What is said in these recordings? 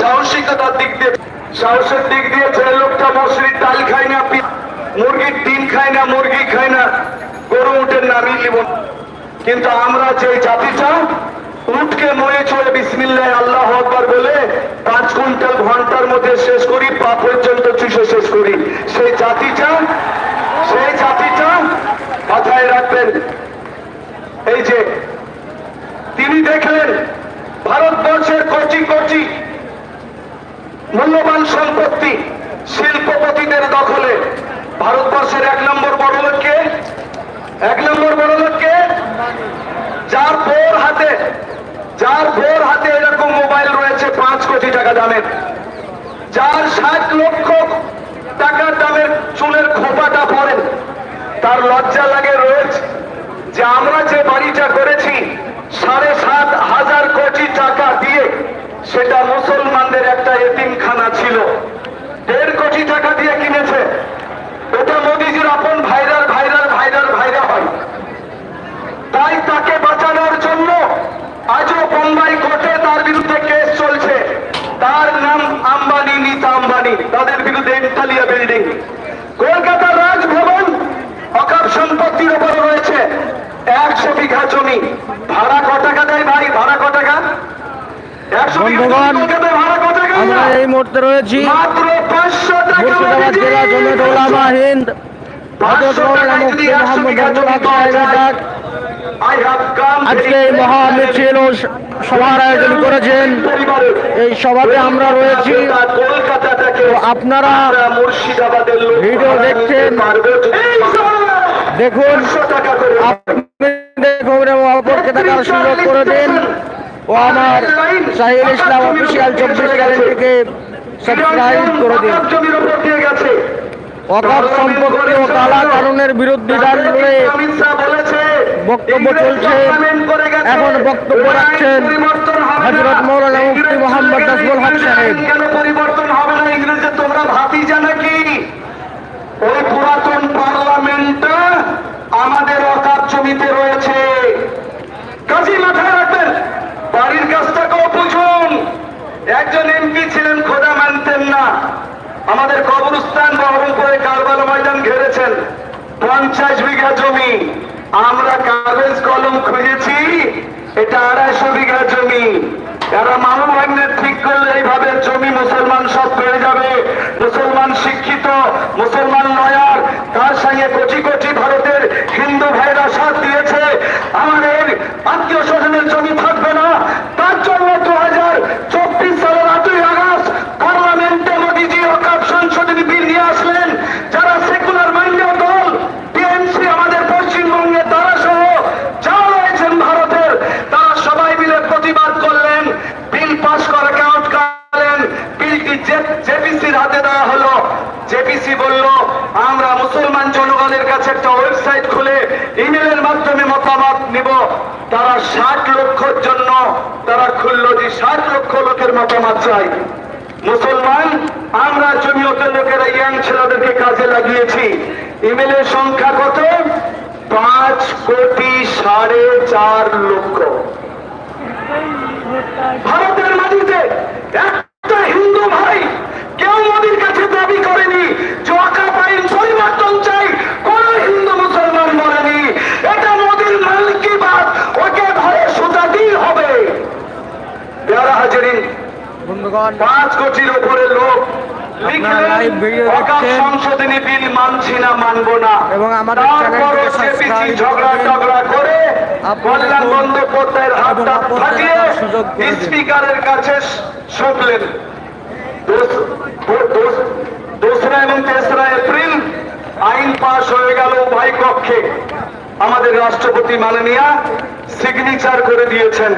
সাহসিকতার দিক দিয়ে, সাহসের দিক দিয়ে যে লোকটা মশরির ডাল খায় না মুরগির ডিম খায় না, মুরগি খায় না, গরু উঠের নামই নিব। কিন্তু আমরা যে জাতিটা উঠকে মরে চলে বিসমিল্লাহ, আল্লাহ আকবার বলে পাঁচ কুইন্টাল ঘণ্টার মধ্যে শেষ করি পা পর্যন্ত চুষে শেষ করি। সেই জাতিটা সেই জাতিটা মাথায় রাখবেন, এই যে তিনি দেখলেন ভারতবর্ষের কচি কচি মূল্যবান সম্পত্তি শিল্পপতিদের দখলে ভারতবর্ষের এক নম্বর বড় লোককে, এক নম্বর বড় লোককে যার ভোর হাতে, যার ভোর হাতে এরকম মোবাইল রয়েছে পাঁচ কোটি টাকা দামের। যার ষাট লক্ষ টাকার দামের চুলের খোপাটা পড়েন তার লজ্জা লাগে রোজ যে আমরা যে বাড়িটা করেছি, সাড়ে সাত হাজার কোটি টাকা দিয়ে সেটা মুসলমানদের একটা এতিমখানা ছিল। দেড় কোটি টাকা দিয়ে কিনেছে। ওটা মোদিজির আপন ভাইরাল ভাইরাল ভাইরাল, ভাইরা হয়। তাই তাকে বাঁচানোর জন্য আজও বোম্বাই কোর্টে তার বিরুদ্ধে কেস চলছে। তার নাম আম্বানি, নীতা আম্বানি। তাদের বিরুদ্ধে ইন্টালিয়া বিল্ডিং। কলকাতার রাজভবন অকাপ সম্পত্তির উপর রয়েছে। একশো বিঘা জমি। ভাড়া ক টাকা দেয় ভাই? ভাড়া ক টাকা? একশো বিঘা জমি বন্ধুগণ, আমরা এই মুহূর্তে রয়েছি মুর্শিদাবাদ জেলা জমিয়ত উলামা হিন্দ আজকে এই মহা মিছিল ও সভার আয়োজন করেছেন। এই সভাতে আমরা রয়েছি। আপনারা ভিডিও দেখছেন। দেখুন আপনি দেখুন এবং অপরকে দেখার সুযোগ করে দিন। ও আমার সাহিল ইসলাম অফিসিয়াল চব্বিশ গ্যারেন্টিকে সাবস্ক্রাইব করে দিন। অকাপ সম্পত্তি ও কালা কানুনের বিরোধিতার লড়ে বক্তব্য চলছে। এখন বক্তব্য রাখছেন হজরত মৌলানা মুফতি মোহাম্মদ নাজমুল হক সাহেব। কেন পরিবর্তন হবে না ইংরেজে? তোমরা ভাতিজা নাকি? ওই পুরাতন পার্লামেন্টটা আমাদের অকাপ জমিতে রয়েছে। কাজী মাথায় রাখবেন বাড়ির কাজটাকেও বুঝুন একজন এমপি ছিলেন, খোদা মানতেন না। আমাদের কবরস্থান বহরমপুরে কারবালা ময়দান ঘেরেছেন। পঞ্চাশ বিঘা জমি। আমরা কাগজ কলম খুঁজেছি, এটা আড়াইশো বিঘা জমি। এরা মামু ভাগ্নের ঠিক করলে এইভাবে জমি মুসলমান সব পেয়ে যাবে। মুসলমান শিক্ষিত, মুসলমান লয়ার, তার সঙ্গে কোটি কোটি ভারতের হিন্দু ভাইরা সাথ দিয়েছে আমাদের আত্মীয় স্বজনের জমি থাকবে না তার জন্য দু হাজার চব্বিশ সালের আটই আগস্ট পার্লামেন্টে মোদীজি অকাপ সংশোধনী বিল নিয়ে আসলেন যারা সেকুলার মাইন্ডের দল টিএমসি আমাদের পশ্চিমবঙ্গে তারা সহ যারা রয়েছেন ভারতের তারা সবাই মিলে প্রতিবাদ করলেন বিল পাস করে কাউন্ট করলেন বিলটি জেপিসির হাতে দেওয়া হলো জেপিসি বলল আমরা মুসলমান জনগণের কাছে একটা ওয়েবসাইট খুলে ইমেলের মাধ্যমে মতামত নিব তারা ষাট লক্ষর জন্য তারা খুললো যে ষাট লক্ষ লোকের মতামত চাই। মুসলমান, আমরা জমিয়তের লোকেরা ইয়াং ছেলেদেরকে কাজে লাগিয়েছি। ইমেলের সংখ্যা কত? পাঁচ কোটি সাড়ে চার লক্ষ। ভারতের মাটিতে একটা হিন্দু ভাই কেউ মোদির কাছে দাবি করেনি যে ওয়াকাফ আইন পরিবর্তন চাই কোন হিন্দু মুসলমান বলেনি এটা মোদির মালিকিবাদ ওকে ঘরে সুতাতেই হবে যারা হাজারিন বন্ধুগণ পাঁচ কোটির উপরে লোক আপনারা live video লিখলেন অকাপ সংশোধনী বিল মানছি না মানবো না। এবং আমাদের তারপরও চ্যানেলটিকে JPC subscribe ঝগড়া টগড়া করে কল্যাণ বন্দ্যোপাধ্যায়ের হাতটা ফাটিয়ে দেখার সুযোগ করে দিন। স্পিকারের কাছে শুনলেন দোস- দোস- দোসরা এবং তেসরা এপ্রিল আইন পাশ হয়ে গেল উভয় কক্ষে। আমাদের রাষ্ট্রপতি মাননীয়া সিগনেচার করে দিয়েছেন।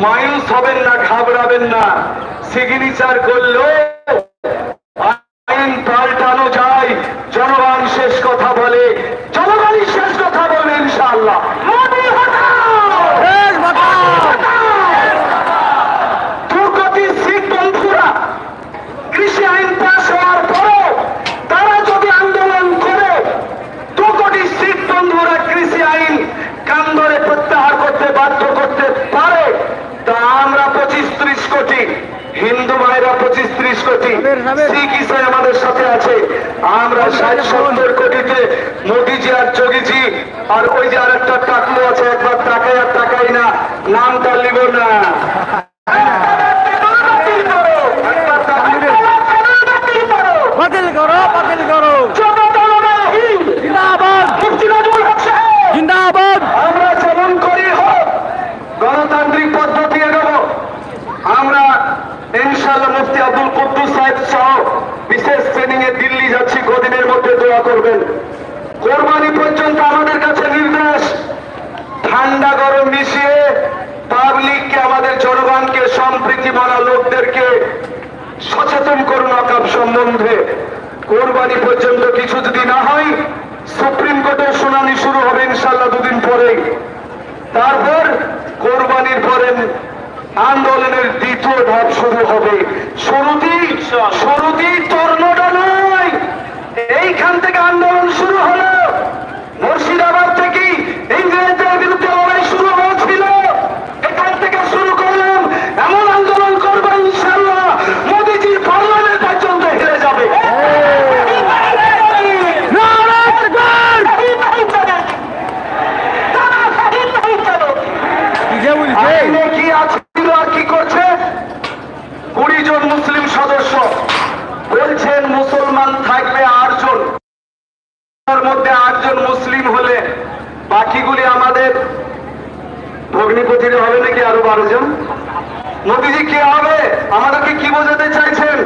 মায়ুস হবেন না ঘাবড়াবেন না। সিগনেচার করলেও আইন পাল্টানো যায় জনগণ শেষ কথা বলে জনগণই শেষ কথা বলবে ইনশাআল্লাহ মোদি হটাও! দেশ বাঁচাও! দুর্গতি শিখ বন্ধুরা কৃষি আইন পাশ হওয়ার পরেও তারা যদি আন্দোলন করে দু কোটি শিখ বন্ধুরা কৃষি আইন কান ধরে প্রত্যাহার করতে বাধ্য করতে কোটি হিন্দু ভাইরা পঁচিশ ত্রিশ কোটি। শিখ ইসাই আমাদের সাথে আছে। আমরা ষাট সত্তর কোটিতে মোদিজি আর যোগীজি আর ওই যে আর একটা টাকলো আছে একবার টাকাই আর টাকাই না নামটা লিব না একবার টাকা- বাতিল করো বাতিল করো জিন্দাবাদ জিন্দাবাদ আমরা যেমন করি হোক গণতান্ত্রিক পদ্ধতি এগোব আমরা ইনশাল্লাহ মুফতি আব্দুল কুদ্দুস সাহেব সহ বিশেষ ট্রেনিং এ দিল্লি যাচ্ছি কদিনের মধ্যে দোয়া করবেন কোরবানি পর্যন্ত আমাদের কাছে নির্দেশ ঠান্ডা গরম মিশিয়ে পাবলিককে, আমাদের জনগণকে, সম্প্রীতি মানা লোকদেরকে সচেতন করুন অকাপ সম্বন্ধে। কোরবানি পর্যন্ত কিছু যদি না হয়, সুপ্রিম কোর্টের শুনানি শুরু হবে ইনশাল্লাহ দুদিন পরে। তারপর কোরবানির পরে আন্দোলনের দ্বিতীয় ধাপ শুরু হবে। শুরুতেই শুরুতেই তর্ণটা নয় এইখান থেকে আন্দোলন শুরু হলো মুর্শিদাবাদ থেকেই ইংরেজদের বিরুদ্ধে লড়াই শুরু হয়েছিল এখান থেকে শুরু করলাম এমন আন্দোলন করব ইনশাল্লাহ মোদিজির পার্লামেন্ট পর্যন্ত হেরে যাবে কি যে বলছে আইনে কি আছে আর কি করছে কুড়ি জন মুসলিম সদস্য বলছেন মুসলমান থাকবে আটজন তার মধ্যে আটজন মুসলিম হলে বাকিগুলি আমাদের ভগ্নিপতির হবে নাকি আরও বারো জন মোদিজি কে হবে? আমাদেরকে কি বোঝাতে চাইছেন?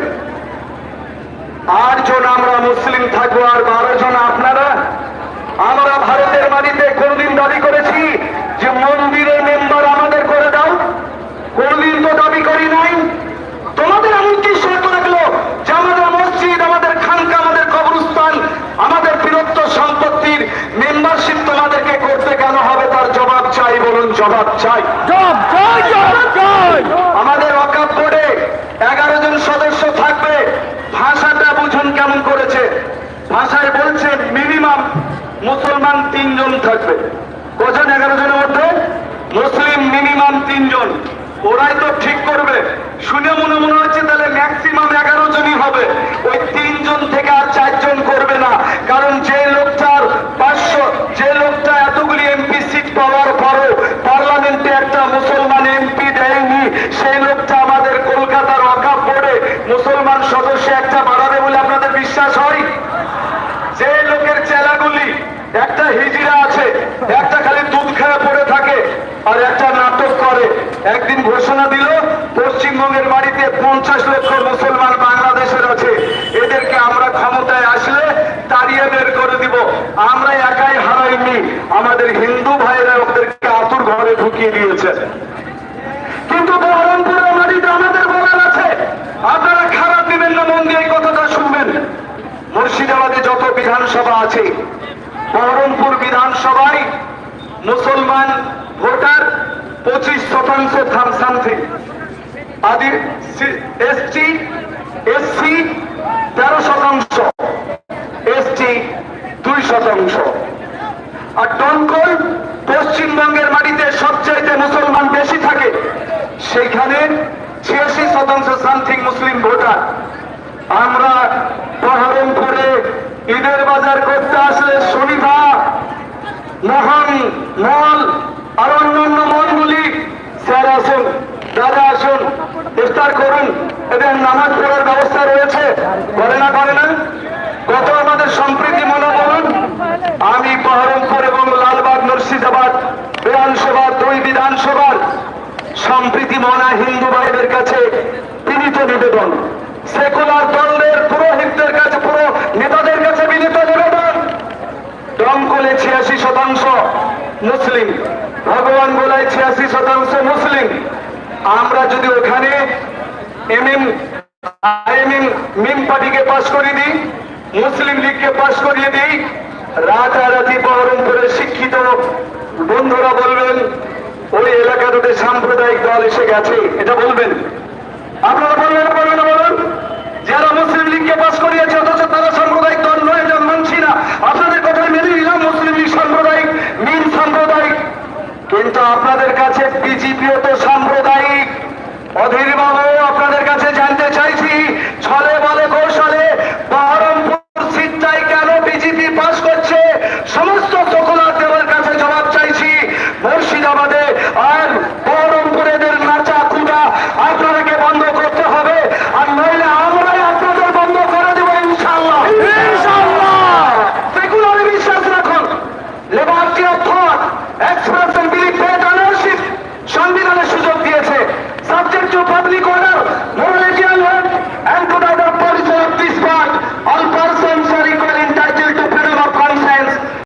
আটজন আমরা মুসলিম থাকব আর বারো জন আপনারা। আমরা ভারতের মাটিতে কোনদিন দাবি করেছি যে মন্দিরের মেম্বার আমাদের করে দাও। কোনদিন তো দাবি করি নাই। তোমাদের এমন কি শর্ত রাখল যে আমাদের মসজিদ, আমাদের খানকা, আমাদের কবরস্থান, আমাদের বীরত্ব, সম্পত্তির মেম্বারশিপ তোমাদেরকে করতে কেন হবে তার জবাব চাই, বলুন, জবাব চাই জব জয় জয় জয় আমাদের অকাপ বোর্ডে এগারো জন সদস্য থাকবে ভাষাটা বুঝুন কেমন করেছে ভাষায় বলছে মিনিমাম মুসলমান তিনজন থাকবে। কজন এগারো জনের মধ্যে? মুসলিম মিনিমাম তিনজন। ওরাই তো ঠিক করবে। শুনে মনে মনে হচ্ছে তাহলে ম্যাক্সিমাম এগারো জনই হবে। ওই তিনজন থেকে আর চারজন করবে না। কারণ যে লোকটার পাঁচশো, যে লোকটা এতগুলি এমপি সিট পাওয়ার পরও পার্লামেন্টে একটা মুসলমান এমপি দেয়নি, সেই লোকটা আমাদের কলকাতার অকাপ বোর্ডে মুসলমান সদস্য একটা বাড়াবে বলে আপনাদের বিশ্বাস হয়? যে লোকের চেলাগুলি একটা হিজিরা আছে, একটা খালি দুধ খেয়ে পড়ে থাকে আর একটা নাটক করে। একদিন ঘোষণা দিল, পশ্চিমবঙ্গের বাড়িতে পঞ্চাশ লক্ষ মুসলমান বাংলাদেশের আছে। এদেরকে আমরা ক্ষমতায় আসলে তাড়িয়ে বের করে দিব। আমরা একাই হারাইনি। আমাদের হিন্দু ভাইরা ওদেরকে আতুর ঘরে ঢুকিয়ে দিয়েছে। কিন্তু বহরমপুরের মাটিতে আমাদের বলার আছে, আপনারা খারাপ দিবেন না মন দিয়ে কথাটা শুনবেন। মুর্শিদাবাদে যত বিধানসভা আছে বহরমপুর বিধানসভায় মুসলমান ভোটার পঁচিশ শতাংশ সামথিং আদি এসটি এসসি তেরো শতাংশ এসটি দুই শতাংশ। আর দমকল পশ্চিমবঙ্গের মাটিতে সবচাইতে মুসলমান বেশি থাকে সেখানে ছিয়াশি শতাংশ সামথিং মুসলিম ভোটার। আমরা বহরমপুরে ঈদের বাজার করতে আসলে শনিবার মোহন মল আর অন্যান্য মলগুলি স্যার আসুন, দাদা আসুন, ইফতার করুন, এদের নামাজ পড়ার ব্যবস্থা রয়েছে। করে না করে না। কত আমাদের সম্প্রীতি মনে বলুন আমি বহরমপুর এবং লালবাগ মুর্শিদাবাদ বিধানসভা দুই বিধানসভার সম্প্রীতি মনা হিন্দু ভাইদের কাছে বিনীত নিবেদন। সেকুলার দলের পুরোহিতদের কাছে পুরো নেতাদের কাছে বিনীত নিবেদন। দমকলে ছিয়াশি শতাংশ মুসলিম, ভগবান গোলায় ছিয়াশি শতাংশ মুসলিম। আমরা যদি ওখানে আইএমএম মিম পার্টিকে পাশ করিয়ে দিই, মুসলিম লীগকে পাশ করিয়ে দিই, রাতারাতি বহরমপুরের শিক্ষিত বন্ধুরা বলবেন, ওই এলাকাটাতে সাম্প্রদায়িক দল এসে গেছে, এটা বলবেন। আপনারা বলবেন বলবেন বলুন যারা মুসলিম লীগকে পাশ করিয়েছে, অথচ তারা সাম্প্রদায়িক দল নয়, এটা মানছি না। আপনাদের কথায় মেনে নিলাম, মুসলিম লীগ সাম্প্রদায়িক মিন সাম্প্রদায়িক। কিন্তু আপনাদের কাছে বিজেপিও তো সাম্প্রদায়িক। অধীর